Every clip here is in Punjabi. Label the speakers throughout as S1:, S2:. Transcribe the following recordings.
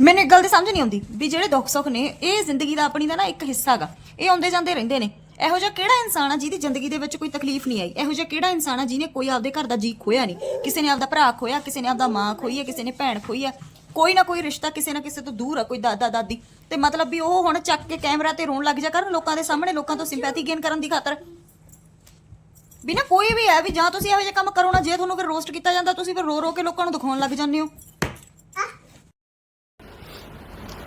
S1: ਮੈਨੂੰ ਇੱਕ ਗੱਲ ਦੀ ਸਮਝ ਨਹੀਂ ਆਉਂਦੀ ਵੀ ਜਿਹੜੇ ਦੁੱਖ ਸੁੱਖ ਨੇ, ਇਹ ਜ਼ਿੰਦਗੀ ਦਾ ਆਪਣੀ ਦਾ ਨਾ ਇੱਕ ਹਿੱਸਾ ਗਾ। ਇਹ ਆਉਂਦੇ ਜਾਂਦੇ ਰਹਿੰਦੇ ਨੇ। ਇਹੋ ਜਿਹਾ ਕਿਹੜਾ ਇਨਸਾਨ ਆ ਜਿਹਦੀ ਜ਼ਿੰਦਗੀ ਦੇ ਵਿੱਚ ਕੋਈ ਤਕਲੀਫ ਨਹੀਂ ਆਈ? ਇਹੋ ਜਿਹਾ ਕਿਹੜਾ ਇਨਸਾਨ ਆ ਜਿਹਨੇ ਕੋਈ ਆਪਦੇ ਘਰ ਦਾ ਜੀ ਖੋਇਆ ਨਹੀਂ? ਕਿਸੇ ਨੇ ਆਪਦਾ ਭਰਾ ਖੋਇਆ, ਕਿਸੇ ਨੇ ਆਪਦਾ ਮਾਂ ਖੋਈ ਹੈ ਕਿਸੇ ਨੇ ਭੈਣ ਖੋਈ ਹੈ ਕੋਈ ਨਾ ਕੋਈ ਰਿਸ਼ਤਾ ਕਿਸੇ ਨਾ ਕਿਸੇ ਤੋਂ ਦੂਰ ਆ, ਕੋਈ ਦਾਦਾ, ਦਾਦੀ। ਤੇ ਮਤਲਬ ਵੀ ਉਹ ਹੁਣ ਚੱਕ ਕੇ ਕੈਮਰਾ ਤੇ ਰੋਣ ਲੱਗ ਜਾ ਕਰਨ ਲੋਕਾਂ ਦੇ ਸਾਹਮਣੇ, ਲੋਕਾਂ ਤੋਂ ਸਿੰਪੈਥੀ ਗੇਨ ਕਰਨ ਦੀ ਖਾਤਰ। ਵੀ ਨਾ ਕੋਈ ਵੀ ਹੈ ਵੀ ਜਾਂ ਤੁਸੀਂ ਇਹੋ ਜਿਹੇ ਕੰਮ ਕਰੋ ਨਾ, ਜੇ ਤੁਹਾਨੂੰ ਫਿਰ ਰੋਸਟ ਕੀਤਾ ਜਾਂਦਾ, ਤੁਸੀਂ ਫਿਰ ਰੋ ਰੋ ਕੇ ਲੋਕਾਂ ਨੂੰ ਦਿਖਾਉਣ ਲੱਗ ਜਾਂਦੇ ਹੋ।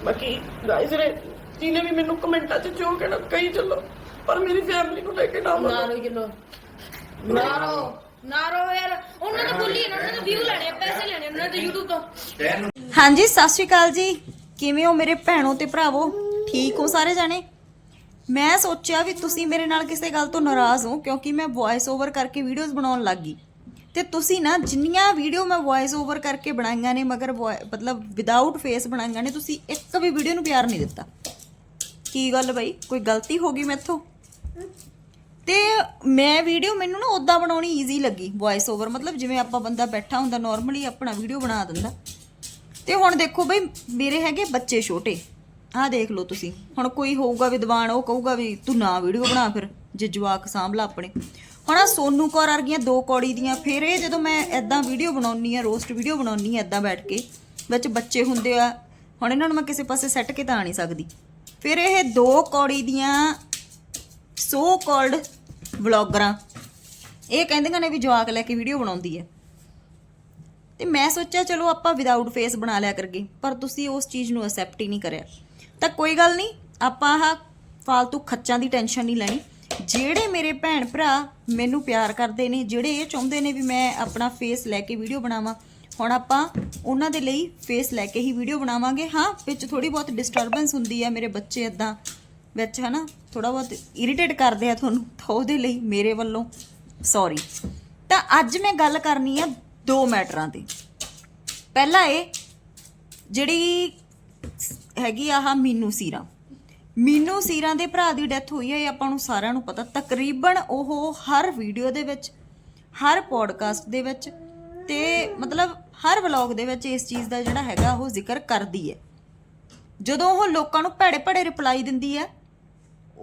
S2: ਬਾਕੀ ਗਾਇਸ ਰੇ ਜਿਹਨੇ ਵੀ ਮੈਨੂੰ ਕਮੈਂਟਾਂ 'ਚ ਜੋ ਕਹਿਣਾ ਕਹੀ ਚੱਲੋ। ਪਰ ਮੇਰੀ ਫੈਮਿਲੀ ਨੂੰ ਲੈ ਕੇ ਨਾ
S3: ਨਾ
S2: ਮੰਨੋ।
S3: ਰੋ ਕਿਲੋ ਨਾ ਰੋ ਨਾ ਰੋ ਯਾਰ ਉਹਨਾਂ ਨੇ ਬੋਲੀ ਨਾ ਉਹਨਾਂ ਨੇ ਵਿਊ ਲੈਣੇ ਆ, ਪੈਸੇ ਲੈਣੇ ਉਹਨਾਂ ਨੇ YouTube ਤੋਂ।
S1: ਹਾਂਜੀ ਸਤਿ ਸ਼੍ਰੀ ਅਕਾਲ ਜੀ। ਕਿਵੇਂ ਹੋ ਮੇਰੇ ਭੈਣੋ ਤੇ ਭਰਾਵੋ? ਠੀਕ ਹੋ ਸਾਰੇ ਜਾਣੇ? ਮੈਂ ਸੋਚਿਆ ਵੀ ਤੁਸੀਂ ਮੇਰੇ ਨਾਲ ਕਿਸੇ ਗੱਲ ਤੋਂ ਨਾਰਾਜ਼ ਹੋ ਕਿਉਂਕਿ ਮੈਂ ਵੌਇਸ ਓਵਰ ਕਰਕੇ ਵੀਡੀਓਜ਼ ਬਣਾਉਣ ਲੱਗ ਗਈ। ਤੇ ਤੁਸੀਂ ਨਾ ਜਿੰਨੀਆਂ ਵੀਡੀਓ ਮੈਂ ਵੌਇਸ ਓਵਰ ਕਰਕੇ ਬਣਾਈਆਂ ਨੇ, ਮਗਰ voi- ਮਤਲਬ ਵਿਦਆਊਟ ਫੇਸ ਬਣਾਈਆਂ ਨੇ, ਤੁਸੀਂ ਇੱਕ ਵੀ ਵੀਡੀਓ ਨੂੰ ਪਿਆਰ ਨਹੀਂ ਦਿੱਤਾ। ਕੀ ਗੱਲ ਬਈ? ਕੋਈ ਗਲਤੀ ਹੋ ਗਈ ਮੈਥੋਂ? ਤੇ ਮੈਂ ਵੀਡੀਓ ਮੈਨੂੰ ਨਾ ਉਦਾਂ ਬਣਾਉਣੀ ਈਜ਼ੀ ਲੱਗੀ ਵੌਇਸ ਓਵਰ ਮਤਲਬ ਜਿਵੇਂ ਆਪਾਂ ਬੰਦਾ ਬੈਠਾ ਹੁੰਦਾ ਨਾਰਮਲੀ ਆਪਣਾ ਵੀਡੀਓ ਬਣਾ ਦਿੰਦਾ। ਤੇ ਹੁਣ ਦੇਖੋ ਬਈ, ਮੇਰੇ ਹੈਗੇ ਬੱਚੇ ਛੋਟੇ। ਆਹ ਦੇਖ ਲਓ ਤੁਸੀਂ। ਹੁਣ ਕੋਈ ਹੋਊਗਾ ਵਿਦਵਾਨ, ਉਹ ਕਹੂਗਾ ਵੀ ਤੂੰ ਨਾ ਵੀਡੀਓ ਬਣਾ ਫਿਰ, ਜੇ ਜਵਾਕ ਸਾਂਭ ਲਾ ਆਪਣੇ। ਹੁਣ ਆਹ ਸੋਨੂ ਕੌਰ ਵਰਗੀਆਂ ਦੋ ਕੌੜੀ ਦੀਆਂ, ਫਿਰ ਇਹ ਜਦੋਂ ਮੈਂ ਐਦਾਂ ਵੀਡੀਓ ਬਣਾਉਣੀ ਆ ਰੋਸਟ ਵੀਡੀਓ ਬਣਾਉਣੀ ਆ ਐਦਾਂ ਬੈਠ ਕੇ, ਵਿੱਚ ਬੱਚੇ ਹੁੰਦੇ ਆ, ਹੁਣ ਇਹਨਾਂ ਨੂੰ ਮੈਂ ਕਿਸੇ ਪਾਸੇ ਸੈੱਟ ਕੇ ਤਾਂ ਆ ਨਹੀਂ ਸਕਦੀ। ਫਿਰ ਇਹ ਦੋ ਕੌੜੀ ਦੀਆਂ ਸੋ ਕਾਲਡ ਵਲੌਗਰਾਂ ਇਹ ਕਹਿੰਦੀਆਂ ਨੇ ਵੀ ਜਵਾਕ ਲੈ ਕੇ ਵੀਡੀਓ ਬਣਾਉਂਦੀ ਹੈ ਤੇ ਮੈਂ ਸੋਚਿਆ, ਚਲੋ ਆਪਾਂ ਵਿਦਆਊਟ ਫੇਸ ਬਣਾ ਲਿਆ ਕਰਗੇ ਪਰ ਤੁਸੀਂ ਉਸ ਚੀਜ਼ ਨੂੰ ਅਸੈਪਟ ਹੀ ਨਹੀਂ ਕਰਿਆ। ਤਾਂ ਕੋਈ ਗੱਲ ਨਹੀਂ, ਆਪਾਂ ਆਹ ਫालतू ਖੱਚਾਂ ਦੀ ਟੈਨਸ਼ਨ ਨਹੀਂ ਲੈਣੀ। ਜਿਹੜੇ ਮੇਰੇ ਭੈਣ ਭਰਾ ਮੈਨੂੰ ਪਿਆਰ ਕਰਦੇ ਨੇ, ਜਿਹੜੇ ਇਹ ਚਾਹੁੰਦੇ ਨੇ ਵੀ ਮੈਂ ਆਪਣਾ ਫੇਸ ਲੈ ਕੇ ਵੀਡੀਓ ਬਣਾਵਾਂ, ਹੁਣ ਆਪਾਂ ਉਹਨਾਂ ਦੇ ਲਈ ਫੇਸ ਲੈ ਕੇ ਹੀ ਵੀਡੀਓ ਬਣਾਵਾਂਗੇ। ਹਾਂ, ਵਿੱਚ ਥੋੜੀ ਬਹੁਤ ਡਿਸਟਰਬੈਂਸ ਹੁੰਦੀ ਆ ਮੇਰੇ ਬੱਚੇ ਇਦਾਂ ਵਿੱਚ ਹਨਾ ਥੋੜਾ ਬਹੁਤ ਇਰੀਟੇਟ ਕਰਦੇ ਆ ਤੁਹਾਨੂੰ, ਤਾਂ ਉਹਦੇ ਲਈ ਮੇਰੇ ਵੱਲੋਂ ਸੌਰੀ ਤਾਂ ਅੱਜ ਮੈਂ ਗੱਲ ਕਰਨੀ ਆ ਦੋ ਮੈਟਰਾਂ ਦੀ ਪਹਿਲਾ ਇਹ, ਜਿਹੜੀ ਹੈਗੀ ਆਹ ਮੀਨੂ ਸੀਰਾ। ਮੀਨੂ ਸੀਰਾ ਦੇ ਭਰਾ ਦੀ ਡੈਥ ਹੋਈ ਹੈ ਇਹ ਆਪਾਂ ਨੂੰ ਸਾਰਿਆਂ ਨੂੰ ਪਤਾ। ਤਕਰੀਬਨ ਉਹ ਹਰ ਵੀਡੀਓ ਦੇ ਵਿੱਚ ਹਰ ਪੋਡਕਾਸਟ ਦੇ ਵਿੱਚ ਤੇ ਮਤਲਬ ਹਰ ਵਲੌਗ ਦੇ ਵਿੱਚ ਇਸ ਚੀਜ਼ ਦਾ ਜਿਹੜਾ ਹੈਗਾ ਉਹ ਜ਼ਿਕਰ ਕਰਦੀ ਹੈ। ਜਦੋਂ ਉਹ ਲੋਕਾਂ ਨੂੰ ਭੈੜੇ ਭੈੜੇ ਰਿਪਲਾਈ ਦਿੰਦੀ ਹੈ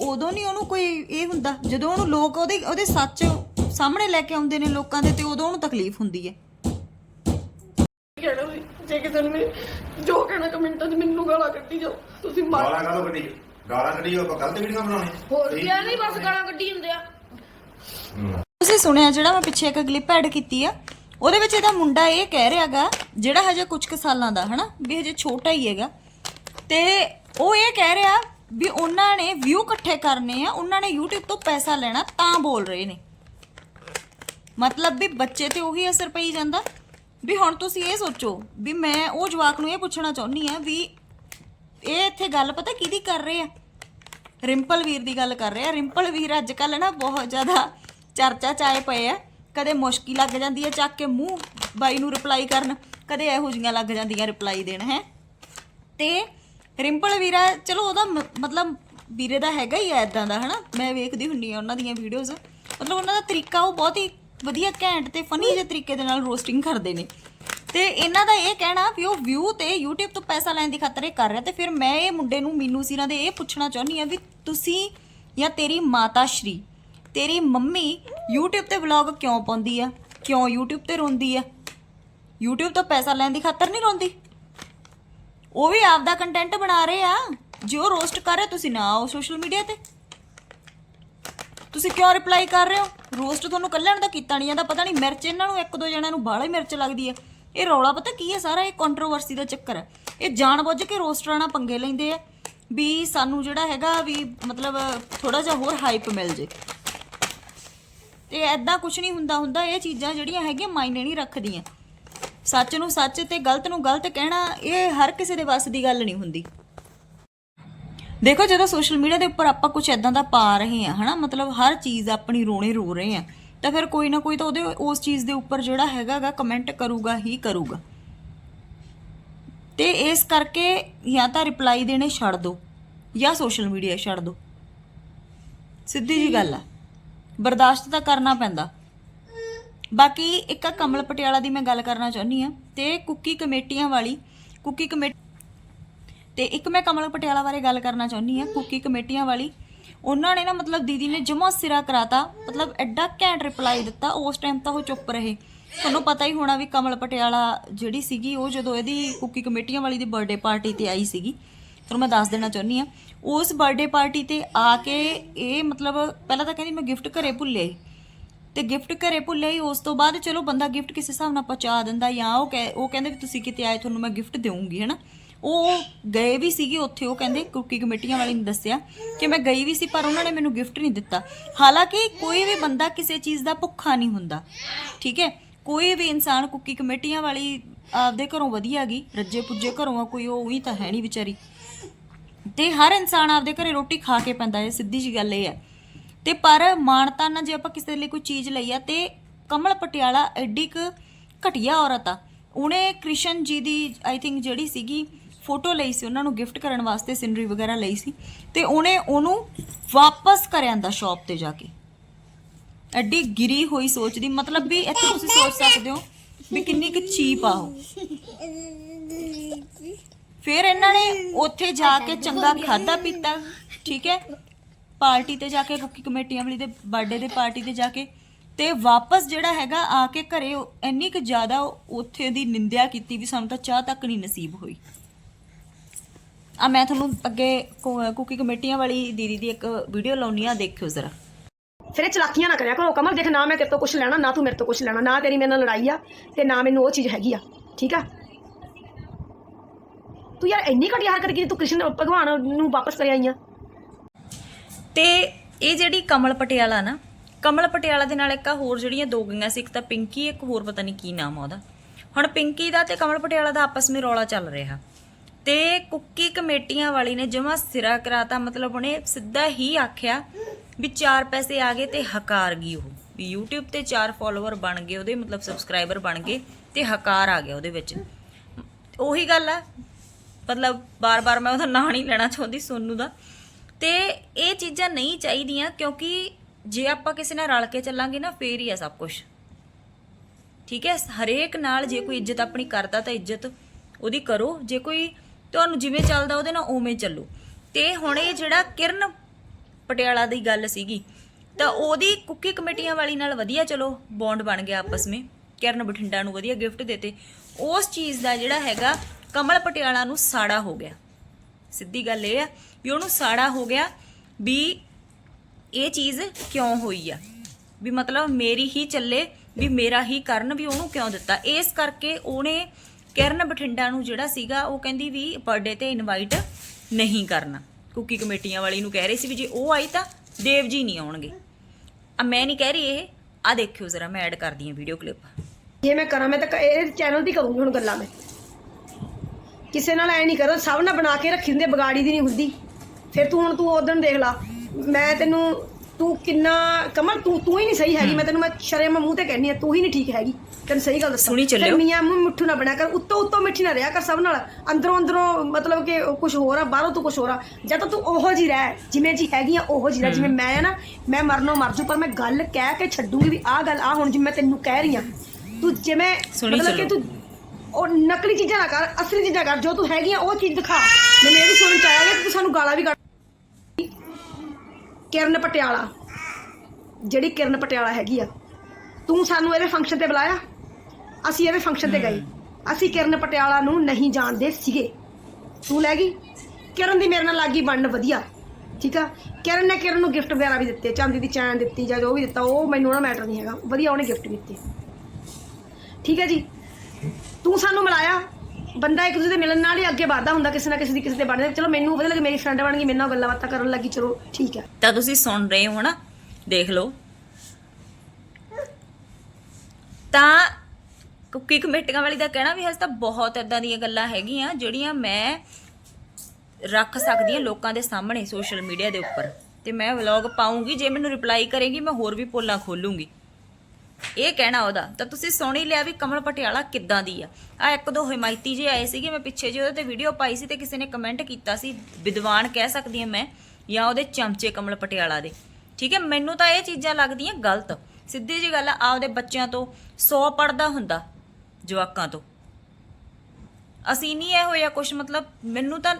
S1: ਉਦੋਂ ਨਹੀਂ ਉਹਨੂੰ ਕੋਈ ਇਹ ਹੁੰਦਾ ਜਦੋਂ ਉਹਨੂੰ ਲੋਕ ਉਹਦੇ ਉਹਦੇ ਸੱਚ ਸਾਹਮਣੇ ਲੈ ਕੇ ਆਉਂਦੇ ਨੇ ਲੋਕਾਂ ਦੇ ਤੇ ਉਦੋਂ ਉਹਨੂੰ ਤਕਲੀਫ ਹੁੰਦੀ ਹੈ।
S2: ਜੇ ਕਿਸੇ ਨੇ ਜੋ ਕਹਿਣਾ ਕਮੈਂਟਾਂ 'ਚ ਮੈਨੂੰ ਗਾਲਾਂ ਕੱਢੀ ਜਾਓ। ਤੁਸੀਂ ਮਾਰ
S4: ਗਾਲਾਂ ਕੱਢੀ ਗਾਲਾਂ ਕੱਢੀ ਆਪਾਂ ਗਲਤ ਵੀਡੀਓ ਬਣਾਉਣੀ।
S3: ਹੋਰ ਕੀ ਆ ਨਹੀਂ ਬਸ ਗਾਲਾਂ ਕੱਢੀ ਹੁੰਦੇ ਆ।
S1: ਤੁਸੀਂ ਸੁਣਿਆ ਜਿਹੜਾ ਮੈਂ ਪਿੱਛੇ ਇੱਕ ਕਲਿੱਪ ਐਡ ਕੀਤੀ ਆ? ਉਹਦੇ ਵਿੱਚ ਇਹਦਾ ਮੁੰਡਾ ਇਹ ਕਹਿ ਰਿਹਾਗਾ ਜਿਹੜਾ ਹਜੇ ਕੁਝ ਕੁ ਸਾਲਾਂ ਦਾ ਹਨਾ? ਵੀ ਹਜੇ ਛੋਟਾ ਹੀ ਹੈਗਾ। ਤੇ ਉਹ ਇਹ ਕਹਿ ਰਿਹਾ ਵੀ ਉਹਨਾਂ ਨੇ ਵਿਊ ਇਕੱਠੇ ਕਰਨੇ ਆ ਉਹਨਾਂ ਨੇ YouTube ਤੋਂ ਪੈਸਾ ਲੈਣਾ ਤਾਂ ਬੋਲ ਰਹੇ ਨੇ। ਮਤਲਬ ਵੀ ਬੱਚੇ ਤੇ ਉਹੀ ਅਸਰ ਪਈ ਜਾਂਦਾ। ਵੀ ਹੁਣ ਤੁਸੀਂ ਇਹ ਸੋਚੋ ਵੀ ਮੈਂ ਉਹ ਜਵਾਕ ਨੂੰ ਇਹ ਪੁੱਛਣਾ ਚਾਹੁੰਨੀ ਆ ਵੀ ਇਹ ਇੱਥੇ ਗੱਲ ਪਤਾ ਕਿਹਦੀ ਕਰ ਰਹੇ ਆ? ਰਿੰਪਲ ਵੀਰ ਦੀ ਗੱਲ ਕਰ ਰਹੇ। ਆ ਰਿੰਪਲ ਵੀਰ ਅੱਜ ਕੱਲ ਨਾ ਬਹੁਤ ਜ਼ਿਆਦਾ ਚਰਚਾ ਚ ਆਏ ਪਏ ਆ। ਕਦੇ ਮੁਸ਼ਕਿਲ ਲੱਗ ਜਾਂਦੀ ਹੈ ਚੱਕ ਕੇ ਮੂੰਹ ਬਾਈ ਨੂੰ ਰਿਪਲਾਈ ਕਰਨ, ਕਦੇ ਇਹੋ ਜੀਆਂ ਲੱਗ ਜਾਂਦੀਆਂ ਰਿਪਲਾਈ ਦੇਣ, ਹੈ। ਤੇ ਰਿੰਪਲ ਵੀਰਾ, ਚਲੋ ਉਹਦਾ ਮ- ਮਤਲਬ ਵੀਰੇ ਦਾ ਹੈਗਾ ਹੀ ਐ ਇਦਾਂ ਦਾ, ਹਨਾ। ਮੈਂ ਵੇਖਦੀ ਹੁੰਨੀ ਆ ਉਹਨਾਂ ਦੀਆਂ ਵੀਡੀਓਜ਼ ਮਤਲਬ ਉਹਨਾਂ ਦਾ ਤਰੀਕਾ ਉਹ ਬਹੁਤ ਹੀ ਵਧੀਆ ਘੈਂਟ ਤੇ ਫਨੀ ਜਿਹੇ ਤਰੀਕੇ ਦੇ ਨਾਲ ਰੋਸਟਿੰਗ ਕਰਦੇ ਨੇ। ਤੇ ਇਹਨਾਂ ਦਾ ਇਹ ਕਹਿਣਾ ਵੀ ਉਹ ਵਿਊ ਤੇ YouTube ਤੋਂ ਪੈਸਾ ਲੈਣ ਦੀ ਖਾਤਰ ਇਹ ਕਰ ਰਿਹਾ ਤੇ ਫਿਰ ਮੈਂ ਇਹ ਮੁੰਡੇ ਨੂੰ, ਮੀਨੂ ਸੀਰਾਂ ਦੇ ਇਹ ਪੁੱਛਣਾ ਚਾਹੁੰਦੀ ਆ ਵੀ ਤੁਸੀਂ ਜਾਂ ਤੇਰੀ ਮਾਤਾ ਸ਼੍ਰੀ, ਤੇਰੀ ਮੰਮੀ YouTube ਤੇ ਵਲੌਗ ਕਿਉਂ ਪਾਉਂਦੀ ਆ? ਕਿਉਂ YouTube ਤੇ ਰੋਂਦੀ ਆ? YouTube ਤੋਂ ਪੈਸਾ ਲੈਣ ਦੀ ਖਾਤਰ ਨਹੀਂ ਰੋਂਦੀ? ਉਹ ਵੀ ਆਪਦਾ ਕੰਟੈਂਟ ਬਣਾ ਰਹੇ ਆ। ਜੋ ਰੋਸਟ ਕਰ ਰਹੇ, ਤੁਸੀਂ ਨਾ ਆਓ ਸੋਸ਼ਲ ਮੀਡੀਆ ਤੇ। ਤੁਸੀਂ ਕਿਉਂ ਰਿਪਲਾਈ ਕਰ ਰਹੇ ਹੋ? ਰੋਸਟ ਤੁਹਾਨੂੰ ਕੱਲਿਆਂ ਨੂੰ ਤਾਂ ਕੀਤਾ ਨਹੀਂ ਜਾਂਦਾ, ਪਤਾ ਨਹੀਂ ਮਿਰਚ ਇਹਨਾਂ ਨੂੰ, ਇੱਕ ਦੋ ਜਣਿਆਂ ਨੂੰ ਬਾਹਲਾ ਮਿਰਚ ਲੱਗਦੀ ਹੈ ਇਹ ਰੌਲਾ ਪਤਾ ਕੀ ਹੈ ਸਾਰਾ? ਇਹ ਕੰਟਰੋਵਰਸੀ ਦਾ ਚੱਕਰ ਹੈ। ਇਹ ਜਾਣਬੁੱਝ ਕੇ ਰੋਸਟਰਾਂ ਨਾਲ ਪੰਗੇ ਲੈਂਦੇ ਆ ਵੀ ਸਾਨੂੰ ਜਿਹੜਾ ਹੈਗਾ ਵੀ ਮਤਲਬ ਥੋੜਾ ਜਿਹਾ ਹੋਰ ਹਾਈਪ ਮਿਲ ਜੇ। ਤੇ ਐਦਾਂ ਕੁਝ ਨਹੀਂ ਹੁੰਦਾ ਹੁੰਦਾ ਇਹ ਚੀਜ਼ਾਂ ਜਿਹੜੀਆਂ ਹੈਗੀਆਂ ਮਾਇਨੇ ਨਹੀਂ ਰੱਖਦੀਆਂ। ਸੱਚ ਨੂੰ ਸੱਚ ਤੇ ਗਲਤ ਨੂੰ ਗਲਤ ਕਹਿਣਾ ਇਹ ਹਰ ਕਿਸੇ ਦੇ ਵੱਸ ਦੀ ਗੱਲ ਨਹੀਂ ਹੁੰਦੀ। ਦੇਖੋ ਜਦੋਂ ਸੋਸ਼ਲ ਮੀਡੀਆ ਦੇ ਉੱਪਰ ਆਪਾਂ ਕੁਝ ਐਦਾਂ ਦਾ ਪਾ ਰਹੇ ਆ ਹਨਾ? ਮਤਲਬ ਹਰ ਚੀਜ਼ ਆਪਣੀ ਰੋਣੇ ਰੋ ਰਹੇ ਆ ਤਾਂ ਫਿਰ ਕੋਈ ਨਾ ਕੋਈ ਤਾਂ ਉਹਦੇ ਉਸ ਚੀਜ਼ ਦੇ ਉੱਪਰ ਜਿਹੜਾ ਹੈਗਾਗਾ ਕਮੈਂਟ ਕਰੂਗਾ ਹੀ ਕਰੂਗਾ। ਤੇ ਇਸ ਕਰਕੇ ਜਾਂ ਤਾਂ ਰਿਪਲਾਈ ਦੇਣੇ ਛੱਡ ਦਿਓ ਜਾਂ ਸੋਸ਼ਲ ਮੀਡੀਆ ਛੱਡ ਦਿਓ ਸਿੱਧੀ ਜੀ ਗੱਲ ਆ। ਬਰਦਾਸ਼ਤ ਤਾਂ ਕਰਨਾ ਪੈਂਦਾ। ਬਾਕੀ ਇੱਕ ਆਹ ਕਮਲ ਪਟਿਆਲਾ ਦੀ ਮੈਂ ਗੱਲ ਕਰਨਾ ਚਾਹੁੰਦੀ ਆ ਤੇ ਕੁੱਕੀ ਕਮੇਟੀਆਂ ਵਾਲੀ। ਕੁੱਕੀ ਕਮੇਟੀ ਤੇ ਇੱਕ ਮੈਂ ਕਮਲ ਪਟਿਆਲਾ ਬਾਰੇ ਗੱਲ ਕਰਨਾ ਚਾਹੁੰਦੀ ਆ ਕੁੱਕੀ ਕਮੇਟੀਆਂ ਵਾਲੀ। ਉਹਨਾਂ ਨੇ ਨਾ ਮਤਲਬ ਦੀਦੀ ਨੇ ਜਮਾ ਸਿਰਾ ਕਰਾਤਾ, ਮਤਲਬ ਐਡਾ ਘੈਂਟ ਰਿਪਲਾਈ ਦਿੱਤਾ, ਉਸ ਟਾਈਮ ਤਾਂ ਉਹ ਚੁੱਪ ਰਹੇ। ਤੁਹਾਨੂੰ ਪਤਾ ਹੀ ਹੋਣਾ ਵੀ ਕਮਲ ਪਟਿਆਲਾ ਜਿਹੜੀ ਸੀਗੀ, ਉਹ ਜਦੋਂ ਇਹਦੀ ਕੁੱਕੀ ਕਮੇਟੀਆਂ ਵਾਲੀ ਦੀ ਬਰਥਡੇ ਪਾਰਟੀ ਤੇ ਆਈ ਸੀਗੀ, ਤੁਹਾਨੂੰ ਮੈਂ ਦੱਸ ਦੇਣਾ ਚਾਹੁੰਦੀ ਆ ਉਸ ਬਰਥਡੇ ਪਾਰਟੀ ਤੇ ਆ ਕੇ ਇਹ ਮਤਲਬ ਪਹਿਲਾਂ ਤਾਂ ਕਹਿੰਦੀ ਮੈਂ ਗਿਫਟ ਘਰੇ ਭੁੱਲੇ। ਤੇ ਗਿਫਟ ਘਰੇ ਭੁੱਲਿਆ ਹੀ, ਉਸ ਤੋਂ ਬਾਅਦ ਚਲੋ ਬੰਦਾ ਗਿਫਟ ਕਿਸੇ ਹਿਸਾਬ ਨਾਲ ਪਹੁੰਚਾ ਦਿੰਦਾ ਜਾਂ ਉਹ ਉਹ ਕਹਿੰਦੇ ਵੀ ਤੁਸੀਂ ਕਿਤੇ ਆਏ, ਤੁਹਾਨੂੰ ਮੈਂ ਗਿਫਟ ਦੇਵਾਂਗੀ ਹੈਨਾ? ਉਹ ਗਏ ਵੀ ਸੀਗੇ ਉੱਥੇ, ਉਹ ਕਹਿੰਦੇ ਕੁੱਕੀ ਕਮੇਟੀਆਂ ਵਾਲੀ ਨੇ ਦੱਸਿਆ ਕਿ ਮੈਂ ਗਈ ਵੀ ਸੀ, ਪਰ ਉਹਨਾਂ ਨੇ ਮੈਨੂੰ ਗਿਫਟ ਨਹੀਂ ਦਿੱਤਾ। ਹਾਲਾਂਕਿ ਕੋਈ ਵੀ ਬੰਦਾ ਕਿਸੇ ਚੀਜ਼ ਦਾ ਭੁੱਖਾ ਨਹੀਂ ਹੁੰਦਾ, ਠੀਕ ਹੈ? ਕੋਈ ਵੀ ਇਨਸਾਨ ਕੁੱਕੀ ਕਮੇਟੀਆਂ ਵਾਲੀ ਆਪਦੇ ਘਰੋਂ ਵਧੀਆ ਗਈ, ਰੱਜੇ ਪੁੱਜੇ ਘਰੋਂ ਆ, ਕੋਈ ਉਹ ਉਹੀ ਤਾਂ ਹੈ ਨਹੀਂ ਵਿਚਾਰੀ। ਤੇ ਹਰ ਇਨਸਾਨ ਆਪਦੇ ਘਰੇ ਰੋਟੀ ਖਾ ਕੇ ਪੈਂਦਾ ਹੈ ਸਿੱਧੀ ਜੀ ਗੱਲ ਇਹ ਹੈ। ਤੇ ਪਰ ਮਾਨਤਾ ਨਾਲ ਜੇ ਆਪਾਂ ਕਿਸੇ ਲਈ ਕੋਈ ਚੀਜ਼ ਲਈ ਆ, ਤੇ ਕਮਲ ਪਟਿਆਲਾ ਐਡੀ ਕੁ ਘਟੀਆ ਔਰਤ ਆ। ਉਹਨੇ ਕ੍ਰਿਸ਼ਨ ਜੀ ਦੀ ਆਈ ਥਿੰਕ ਜਿਹੜੀ ਸੀਗੀ ਫੋਟੋ ਲਈ ਸੀ, ਉਹਨਾਂ ਨੂੰ ਗਿਫਟ ਕਰਨ ਵਾਸਤੇ ਸਿਨਰੀ ਵਗੈਰਾ ਲਈ ਸੀ ਤੇ ਉਹਨੇ ਉਹਨੂੰ ਵਾਪਸ ਕਰ ਆਂਦਾ ਸ਼ਾਪ ਤੇ ਜਾ ਕੇ। ਐਡੀ ਗਿਰੀ ਹੋਈ ਸੋਚ ਦੀ, ਮਤਲਬ ਵੀ ਇੱਥੇ ਤੁਸੀਂ ਸੋਚ ਸਕਦੇ ਹੋ ਵੀ ਕਿੰਨੀ ਕੁ ਚੀਪ ਆ ਉਹ। ਫਿਰ ਇਹਨਾਂ ਨੇ ਉੱਥੇ ਜਾ ਕੇ ਚੰਗਾ ਖਾਦਾ ਪੀਤਾ, ਠੀਕ ਹੈ? ਪਾਰਟੀ ਤੇ ਜਾ ਕੇ ਕੁੱਕੀ ਕਮੇਟੀਆਂ ਵਾਲੀ ਦੇ ਬਰਥਡੇ ਦੇ ਪਾਰਟੀ ਤੇ ਜਾ ਕੇ ਤੇ ਵਾਪਸ ਜਿਹੜਾ ਹੈਗਾ ਆ ਕੇ ਘਰੇ ਇੰਨੀ ਕੁ ਜ਼ਿਆਦਾ ਉੱਥੇ ਦੀ ਨਿੰਦਿਆ ਕੀਤੀ ਵੀ ਸਾਨੂੰ ਤਾਂ ਚਾਹ ਤੱਕ ਨਹੀਂ ਨਸੀਬ ਹੋਈ। ਆ ਮੈਂ ਤੁਹਾਨੂੰ ਅੱਗੇ ਕੁੱਕੀ ਕਮੇਟੀਆਂ ਵਾਲੀ ਦੀਦੀ ਦੀ ਇੱਕ ਵੀਡੀਓ ਲਾਉਣੀ ਆ ਦੇਖਿਓ ਜ਼ਰਾ।
S5: ਫਿਰ ਇਹ ਚਲਾਕੀਆਂ ਨਾ ਕਰਿਆ ਕਰੋ ਕਮਲ ਦੇਖ ਨਾ ਮੈਂ ਤੇਰੇ ਤੋਂ ਕੁਝ ਲੈਣਾ ਨਾ ਤੂੰ ਮੇਰੇ ਤੋਂ ਕੁਝ ਲੈਣਾ ਨਾ ਤੇਰੀ ਮੇਰੇ ਨਾਲ ਲੜਾਈ ਆ ਤੇ ਨਾ ਮੈਨੂੰ ਉਹ ਚੀਜ਼ ਹੈਗੀ ਆ ਠੀਕ ਆ? ਤੂੰ ਯਾਰ ਇੰਨੀ ਘਟੀਆ ਹਰਕਤ ਕੀਤੀ ਤੂੰ ਕ੍ਰਿਸ਼ਨ ਭਗਵਾਨ ਨੂੰ ਵਾਪਸ ਕਰ ਆਈ ਆ।
S1: ਤੇ ਇਹ ਜਿਹੜੀ ਕਮਲ ਪਟਿਆਲਾ ਨਾ ਕਮਲ ਪਟਿਆਲਾ ਦੇ ਨਾਲ ਇੱਕ ਆ ਹੋਰ ਜਿਹੜੀਆਂ ਦੋ ਗਈਆਂ ਸੀ ਇੱਕ ਤਾਂ ਪਿੰਕੀ ਇੱਕ ਹੋਰ ਪਤਾ ਨਹੀਂ ਕੀ ਨਾਮ ਆ ਉਹਦਾ। ਹੁਣ ਪਿੰਕੀ ਦਾ ਤੇ ਕਮਲ ਪਟਿਆਲਾ ਦਾ ਆਪਸ ਵਿੱਚ ਰੌਲਾ ਚੱਲ ਰਿਹਾ। ਤੇ ਕੁੱਕੀ ਕਮੇਟੀਆਂ ਵਾਲੀ ਨੇ ਜਮਾ ਸਿਰਾ ਕਰਾਤਾ, ਮਤਲਬ ਉਹਨੇ ਸਿੱਧਾ ਹੀ ਆਖਿਆ ਵੀ ਚਾਰ ਪੈਸੇ ਆ ਗਏ ਤੇ ਹਕਾਰ ਗਈ ਉਹ। ਵੀ YouTube ਤੇ ਚਾਰ ਫਾਲੋਅਰ ਬਣ ਗਏ, ਉਹਦੇ ਮਤਲਬ ਸਬਸਕ੍ਰਾਈਬਰ ਬਣ ਗਏ ਤੇ ਹਕਾਰ ਆ ਗਿਆ ਉਹਦੇ ਵਿੱਚ। ਉਹੀ ਗੱਲ ਆ, ਮਤਲਬ ਬਾਰ-ਬਾਰ ਮੈਂ ਉਹਦਾ ਨਾਂ ਨਹੀਂ ਲੈਣਾ ਚਾਹੁੰਦੀ ਸੋਨੂ ਦਾ। ਤੇ ਇਹ ਚੀਜ਼ਾਂ ਨਹੀਂ ਚਾਹੀਦੀਆਂ ਕਿਉਂਕਿ ਜੇ ਆਪਾਂ ਕਿਸੇ ਨਾਲ ਰਲ ਕੇ ਚੱਲਾਂਗੇ ਨਾ, ਫੇਰ ਹੀ ਆ ਸਭ ਕੁਝ ਠੀਕ ਹੈ, ਹਰੇਕ ਨਾਲ ਜੇ ਕੋਈ ਇੱਜ਼ਤ ਆਪਣੀ ਕਰਦਾ ਤਾਂ ਇੱਜ਼ਤ ਉਹਦੀ ਕਰੋ। ਜੇ ਕੋਈ ਤੁਹਾਨੂੰ ਜਿਵੇਂ ਚੱਲਦਾ ਉਹਦੇ ਨਾਲ ਉਵੇਂ ਚੱਲੋ। ਤੇ ਹੁਣ ਇਹ ਜਿਹੜਾ ਕਿਰਨ ਪਟਿਆਲਾ ਦੀ ਗੱਲ ਸੀਗੀ, ਤਾਂ ਉਹਦੀ ਕੁੱਕੀ ਕਮੇਟੀਆਂ ਵਾਲੀ ਨਾਲ ਵਧੀਆ ਚਲੋ ਬੌਂਡ ਬਣ ਗਿਆ ਆਪਸ ਵਿੱਚ। ਕਿਰਨ ਬਠਿੰਡਾ ਨੂੰ ਵਧੀਆ ਗਿਫਟ ਦਿੱਤੇ। ਉਸ ਚੀਜ਼ ਦਾ ਜਿਹੜਾ ਹੈਗਾ, ਕਮਲ ਪਟਿਆਲਾ ਨੂੰ ਸਾੜਾ ਹੋ ਗਿਆ। ਸਿੱਧੀ ਗੱਲ ਇਹ ਆ ਵੀ ਉਹਨੂੰ ਸਾੜਾ ਹੋ ਗਿਆ ਵੀ ਇਹ ਚੀਜ਼ ਕਿਉਂ ਹੋਈ ਆ? ਵੀ ਮਤਲਬ ਮੇਰੀ ਹੀ ਚੱਲੇ, ਵੀ ਮੇਰਾ ਹੀ ਕਰਨ ਵੀ ਉਹਨੂੰ ਕਿਉਂ ਦਿੱਤਾ? ਇਸ ਕਰਕੇ ਉਹਨੇ ਕਿਰਨ ਬਠਿੰਡਾ ਨੂੰ ਜਿਹੜਾ ਸੀਗਾ, ਉਹ ਕਹਿੰਦੀ ਵੀ ਬਰਥਡੇ ਤੇ ਇਨਵਾਈਟ ਨਹੀਂ ਕਰਨਾ। ਕੁੱਕੀ ਕਮੇਟੀਆਂ ਵਾਲੀ ਨੂੰ ਕਹਿ ਰਹੀ ਸੀ ਵੀ ਜੇ ਉਹ ਆਈ ਤਾਂ ਦੇਵ ਜੀ ਨਹੀਂ ਆਉਣਗੇ। ਆ ਮੈਂ ਨਹੀਂ ਕਹਿ ਰਹੀ ਇਹ ਆ ਦੇਖਿਓ ਜ਼ਰਾ, ਮੈਂ ਐਡ ਕਰਦੀ ਹਾਂ ਵੀਡੀਓ ਕਲਿੱਪ
S5: ਜੇ ਮੈਂ ਕਰਾਂ, ਮੈਂ ਤਾਂ ਇਹ ਚੈਨਲ ਦੀ ਕਰੂੰਗੀ ਹੁਣ ਗੱਲਾਂ ਮੈਂ। ਕਿਸੇ ਨਾਲ ਐ ਨਹੀਂ ਕਰੋ, ਸਭ ਨਾਲ ਬਣਾ ਕੇ ਰੱਖੀ ਹੁੰਦੀ ਬਗਾੜੀ ਦੀ ਨਹੀਂ ਹੁੰਦੀ। ਫਿਰ ਤੂੰ ਹੁਣ ਤੂੰ ਉਦੋਂ ਦੇਖ ਲਾ। ਮੈਂ ਤੈਨੂੰ ਤੂੰ ਕਿੰਨਾ ਕਮਲ ਤੂੰ ਤੂੰ ਹੀ ਨਹੀਂ ਸਹੀ ਹੈਗੀ ਮੈਂ ਤੈਨੂੰ ਮੈਂ ਸ਼ਰਮ ਮੂੰਹ ਤੇ ਕਹਿੰਨੀ ਆ ਤੂੰ ਹੀ ਨਹੀਂ ਠੀਕ ਹੈਗੀ। ਤੈਨੂੰ ਸਹੀ ਗੱਲ ਦੱਸਾਂ।
S1: ਸੁਣੀ ਚੱਲਿਓ।
S5: ਫਿਰ ਮੀਆਂ ਮੂੰਹ ਮਿੱਠੂ ਨਾ ਬਣਿਆ ਕਰ ਉੱਤੋਂ ਉੱਤੋਂ ਮਿੱਠੀ ਨਾ ਰਿਹਾ ਕਰ ਸਭ ਨਾਲ। ਅੰਦਰੋਂ ਅੰਦਰੋਂ ਮਤਲਬ ਕਿ ਕੁਝ ਹੋਰ ਆ ਬਾਹਰੋਂ ਤੂੰ ਕੁਝ ਹੋਰ ਆ। ਜਦ ਤੂੰ ਉਹੋ ਜੀ ਰਹਿ ਜਿਵੇਂ ਜੀ ਹੈਗੀ ਆ ਉਹੋ ਜੀ ਰਹਿ। ਜਿਵੇਂ ਮੈਂ ਆ ਨਾ ਮੈਂ ਮਰਨੋਂ ਮਰ ਜੂ ਪਰ ਮੈਂ ਗੱਲ ਕਹਿ ਕੇ ਛੱਡੂਗੀ ਵੀ ਆਹ ਗੱਲ ਆ ਹੁਣ ਜਿਵੇਂ ਮੈਂ ਤੈਨੂੰ ਕਹਿ ਰਹੀ ਆ ਤੂੰ ਜਿਵੇਂ
S1: ਸੁਣੀ
S5: ਮਤਲਬ ਕਿ
S1: ਚੱਲੋ।
S5: ਤੂੰ ਉਹ ਨਕਲੀ ਚੀਜ਼ਾਂ ਨਾ ਕਰ ਅਸਲੀ ਚੀਜ਼ਾਂ ਕਰ। ਜੋ ਤੂੰ ਹੈਗੀ ਆ ਉਹ ਚੀਜ਼ ਦਿਖਾ। ਮੈਨੂੰ ਇਹ ਵੀ ਸੁਣਨ ਚ ਆਇਆ ਕਿ ਤੂੰ ਸਾਨੂੰ ਗਾਲਾਂ ਵੀ ਕੱਢ ਕਿਰਨ ਪਟਿਆਲਾ। ਜਿਹੜੀ ਕਿਰਨ ਪਟਿਆਲਾ ਹੈਗੀ ਆ। ਤੂੰ ਸਾਨੂੰ ਇਹਦੇ ਫੰਕਸ਼ਨ ਤੇ ਬੁਲਾਇਆ। ਅਸੀਂ ਇਹਦੇ ਫੰਕਸ਼ਨ ਤੇ ਗਏ। ਅਸੀਂ ਕਿਰਨ ਪਟਿਆਲਾ ਨੂੰ ਨਹੀਂ ਜਾਣਦੇ ਸੀਗੇ। ਤੂੰ ਲੈ ਗਈ। ਕਿਰਨ ਦੀ ਮੇਰੇ ਨਾਲ ਲੱਗੀ ਬਣਨ ਵਧੀਆ। ਠੀਕ ਆ? ਕਿਰਨ ਨੇ ਕਿਰਨ ਨੂੰ ਗਿਫਟ ਵਗੈਰਾ ਵੀ ਦਿੱਤੇ। ਚਾਂਦੀ ਦੀ ਚੈਨ ਦਿੱਤੀ ਜਾਂ ਜੋ ਵੀ ਦਿੱਤਾ ਉਹ ਮੈਨੂੰ ਉਹਦਾ ਮੈਟਰ ਨਹੀਂ ਹੈਗਾ। ਵਧੀਆ ਉਹਨੇ ਗਿਫਟ ਦਿੱਤੇ। ਠੀਕ ਹੈ ਜੀ? ਤੂੰ ਸਾਨੂੰ ਮਿਲਾਇਆ। ਬੰਦਾ ਇੱਕ ਦੂਜੇ ਦੇ ਮਿਲਣ ਨਾਲ ਹੀ ਅੱਗੇ ਵਧਦਾ ਹੁੰਦਾ ਕਿਸੇ ਨਾ ਕਿਸੇ ਦੀ ਕਿਸੇ ਦੇ ਬਣਦੇ ਚਲੋ ਮੈਨੂੰ ਵਧੀਆ ਲੱਗੇ, ਮੇਰੀ ਫਰੈਂਡ ਬਣ ਗਈ, ਮੇਰੇ ਨਾਲ ਗੱਲਾਂ ਬਾਤਾਂ ਕਰਨ ਲੱਗੀ, ਚਲੋ ਠੀਕ ਹੈ।
S1: ਤਾਂ ਤੁਸੀਂ ਸੁਣ ਰਹੇ ਹੋ ਨਾ, ਦੇਖ ਲਓ। ਤਾਂ ਕੁੱਕੀ ਕਮੇਟੀਆਂ ਵਾਲੀ ਦਾ ਕਹਿਣਾ ਵੀ ਹਜੇ ਤਾਂ ਬਹੁਤ ਇਦਾਂ ਦੀਆਂ ਗੱਲਾਂ ਹੈਗੀਆਂ, ਜਿਹੜੀਆਂ ਮੈਂ ਰੱਖ ਸਕਦੀ ਹਾਂ ਲੋਕਾਂ ਦੇ ਸਾਹਮਣੇ ਸੋਸ਼ਲ ਮੀਡੀਆ ਦੇ ਉੱਪਰ। ਤੇ ਮੈਂ ਵਲੌਗ ਪਾਉਂਗੀ, ਜੇ ਮੈਨੂੰ ਰਿਪਲਾਈ ਕਰੇਗੀ, ਮੈਂ ਹੋਰ ਵੀ ਪੋਲਾਂ ਖੋਲੂੰਗੀ। ਇਹ ਕਹਿਣਾ ਉਹਦਾ, ਤਾਂ ਤੁਸੀਂ ਸੁਣ ਹੀ ਲਿਆ ਵੀ ਕਮਲ ਪਟਿਆਲਾ ਕਿੱਦਾਂ ਦੀ ਆ। ਆ ਇੱਕ ਦੋ ਹਿਮਾਇਤੀ ਜੇ ਆਏ ਸੀਗੇ, ਮੈਂ ਪਿੱਛੇ ਜੇ ਉਹਦੇ ਤੇ ਵੀਡੀਓ ਪਾਈ ਸੀ ਤੇ ਕਿਸੇ ਨੇ ਕਮੈਂਟ ਕੀਤਾ ਸੀ, ਵਿਦਵਾਨ ਕਹਿ ਸਕਦੀ ਹਾਂ ਮੈਂ, ਜਾਂ ਉਹਦੇ ਚਮਚੇ ਕਮਲ ਪਟਿਆਲਾ ਦੇ। ਠੀਕ ਹੈ, ਮੈਨੂੰ ਤਾਂ ਇਹ ਚੀਜ਼ਾਂ ਲੱਗਦੀਆਂ ਗਲਤ। ਸਿੱਧੀ ਜੀ ਗੱਲ ਆ, ਆਪਦੇ ਬੱਚਿਆਂ ਤੋਂ 100 ਪੜਦਾ ਹੁੰਦਾ, ਜਵਾਕਾਂ ਤੋਂ। ਅਸੀਂ ਨਹੀਂ ਇਹੋ ਜਿਹਾ ਕੁਝ ਮਤਲਬ ਮੈਨੂੰ ਤਾਂ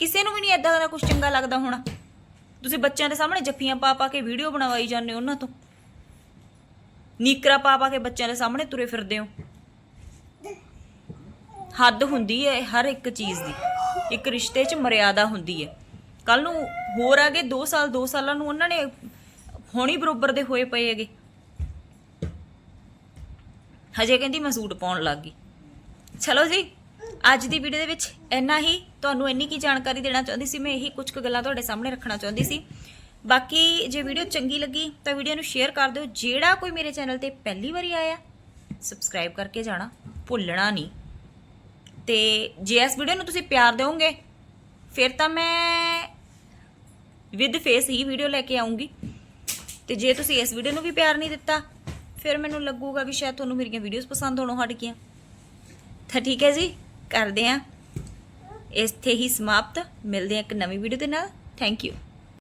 S1: ਕਿਸੇ ਨੂੰ ਵੀ ਨਹੀਂ ਐਦਾਂ ਦਾ ਕੁਝ ਚੰਗਾ ਲੱਗਦਾ ਹੋਣਾ। ਤੁਸੀਂ ਬੱਚਿਆਂ ਦੇ ਸਾਹਮਣੇ ਜੱਫੀਆਂ ਪਾ ਪਾ ਕੇ ਵੀਡੀਓ ਬਣਵਾਈ ਜਾਂਦੇ ਹੋ ਉਹਨਾਂ ਤੋਂ। ਨੀਕਰਾ ਪਾ ਪਾ ਕੇ ਬੱਚਿਆਂ ਦੇ ਸਾਹਮਣੇ ਤੁਰੇ ਫਿਰਦੇ ਹੋ। ਹੱਦ ਹੁੰਦੀ ਹੈ ਹਰ ਇੱਕ ਚੀਜ਼ ਦੀ। ਇੱਕ ਰਿਸ਼ਤੇ 'ਚ ਮਰਿਆਦਾ ਹੁੰਦੀ ਹੈ। ਕੱਲ ਨੂੰ ਹੋਰ ਆਗੇ 2 ਸਾਲ 2 ਸਾਲਾਂ ਨੂੰ ਉਹਨਾਂ ਨੇ ਹੋਣੀ ਬਰੋਬਰ ਦੇ ਹੋਏ ਪਏ ਹੈਗੇ। ਹਜੇ ਕਹਿੰਦੀ ਮੈਂ ਸੂਟ ਪਾਉਣ ਲੱਗ ਗਈ। ਚਲੋ ਜੀ, ਅੱਜ ਦੀ ਵੀਡੀਓ ਦੇ ਵਿੱਚ ਇੰਨਾ ਹੀ। ਤੁਹਾਨੂੰ ਇੰਨੀ ਕੀ ਜਾਣਕਾਰੀ ਦੇਣਾ ਚਾਹੁੰਦੀ ਸੀ? ਮੈਂ ਇਹੀ ਕੁਝ ਕੁ ਗੱਲਾਂ ਤੁਹਾਡੇ ਸਾਹਮਣੇ ਰੱਖਣਾ ਚਾਹੁੰਦੀ ਸੀ। ਬਾਕੀ ਜੇ ਵੀਡੀਓ ਚੰਗੀ ਲੱਗੀ ਤਾਂ ਵੀਡੀਓ ਨੂੰ ਸ਼ੇਅਰ ਕਰ ਦਿਓ। ਜਿਹੜਾ ਕੋਈ ਮੇਰੇ ਚੈਨਲ ਤੇ ਪਹਿਲੀ ਵਾਰੀ ਆਇਆ ਸਬਸਕ੍ਰਾਈਬ ਕਰਕੇ ਜਾਣਾ, ਭੁੱਲਣਾ ਨਹੀਂ। ਤੇ ਜੇ ਇਸ ਵੀਡੀਓ ਨੂੰ ਤੁਸੀਂ ਪਿਆਰ ਦਿਓਗੇ, ਫਿਰ ਤਾਂ ਮੈਂ ਵਿਦ ਫੇਸ ਹੀ ਵੀਡੀਓ ਲੈ ਕੇ ਆਉਂਗੀ ਤੇ ਜੇ ਤੁਸੀਂ ਇਸ ਵੀਡੀਓ ਨੂੰ ਵੀ ਪਿਆਰ ਨਹੀਂ ਦਿੱਤਾ, ਫਿਰ ਮੈਨੂੰ ਲੱਗੂਗਾ ਵੀ ਸ਼ਾਇਦ ਤੁਹਾਨੂੰ ਮੇਰੀਆਂ ਵੀਡੀਓਜ਼ ਪਸੰਦ ਹੋਣੋਂ ਹਟ ਗਈਆਂ। ਤਾਂ ਠੀਕ ਹੈ ਜੀ, ਕਰਦੇ ਹਾਂ। ਇੱਥੇ ਹੀ ਸਮਾਪਤ। ਮਿਲਦੇ ਹਾਂ ਇੱਕ ਨਵੀਂ ਵੀਡੀਓ ਦੇ ਨਾਲ। Thank you